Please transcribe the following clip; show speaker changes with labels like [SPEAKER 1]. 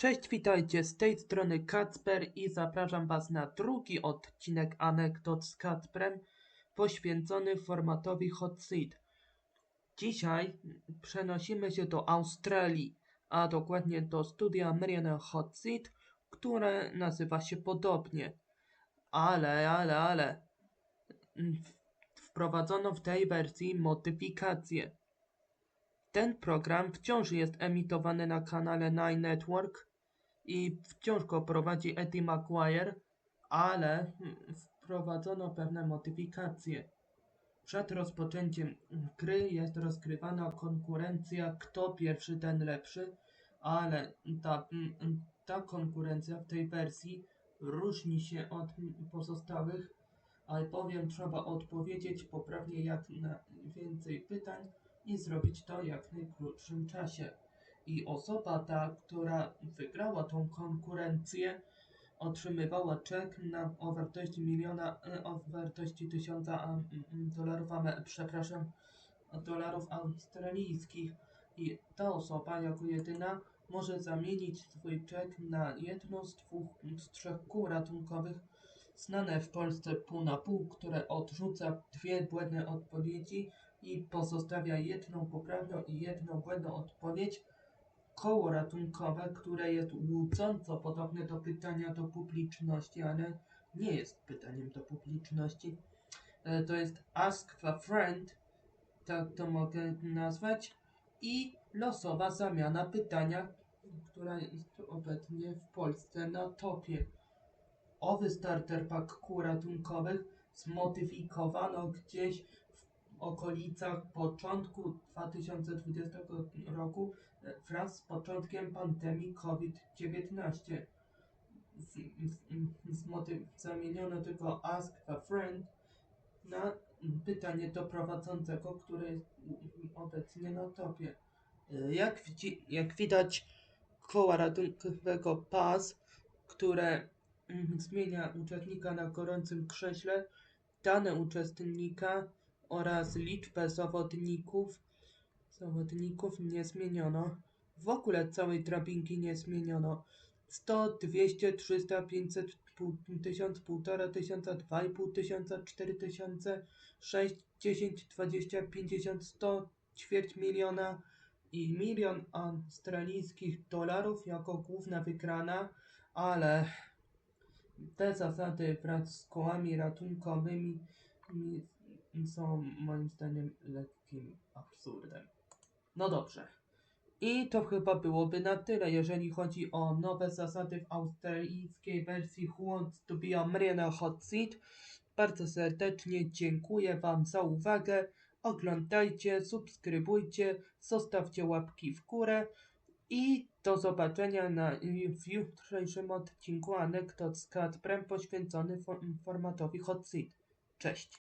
[SPEAKER 1] Cześć, witajcie, z tej strony Kacper i zapraszam Was na drugi odcinek anegdot z Kacprem poświęcony formatowi Hot Seat. Dzisiaj przenosimy się do Australii, a dokładnie do studia Mariana Hot Seat, które nazywa się podobnie. Ale, ale, ale wprowadzono w tej wersji modyfikacje. Ten program wciąż jest emitowany na kanale Nine Network i wciąż go prowadzi Eddie Maguire, ale wprowadzono pewne modyfikacje. Przed rozpoczęciem gry jest rozgrywana konkurencja kto pierwszy ten lepszy, ale ta, ta konkurencja w tej wersji różni się od pozostałych, albowiem trzeba odpowiedzieć poprawnie jak na więcej pytań i zrobić to jak najkrótszym czasie. I osoba ta, która wygrała tą konkurencję, otrzymywała czek na, o wartości miliona, e, o wartości tysiąca dolarów, przepraszam, dolarów australijskich. I ta osoba jako jedyna może zamienić swój czek na jedno z dwóch, z trzech kół ratunkowych znane w Polsce pół na pół, które odrzuca dwie błędne odpowiedzi i pozostawia jedną poprawną i jedną błędną odpowiedź. Koło ratunkowe, które jest łudząco podobne do pytania do publiczności, ale nie jest pytaniem do publiczności. E, to jest Ask a Friend, tak to mogę nazwać, i losowa zamiana pytania, która jest obecnie w Polsce na topie. Owy starter pack kół ratunkowych zmodyfikowano gdzieś w okolicach początku 2020 roku wraz z początkiem pandemii COVID-19. Zamieniono tylko Ask a Friend na pytanie do prowadzącego, które jest obecnie na topie. Jak, jak widać, koła ratunkowego PAS, które zmienia uczestnika na gorącym krześle, dane uczestnika oraz liczbę zawodników, zawodników nie zmieniono. W ogóle całej drabinki nie zmieniono. 100, 200, 300, 500, 1000, 1,5 tysiąca, 2,5 tysiąca, 4 tysiące, 6, 10, 20, 50, 100, ćwierć miliona i milion australijskich dolarów jako główna wygrana, ale te zasady wraz z kołami ratunkowymi są moim zdaniem lekkim absurdem. No dobrze. I to chyba byłoby na tyle, jeżeli chodzi o nowe zasady w australijskiej wersji Who Wants to be a Millionaire Hot Seat. Bardzo serdecznie dziękuję Wam za uwagę. Oglądajcie, subskrybujcie, zostawcie łapki w górę i do zobaczenia na, w jutrzejszym odcinku anegdot z Kacprem poświęcony formatowi Hot Seat. Cześć!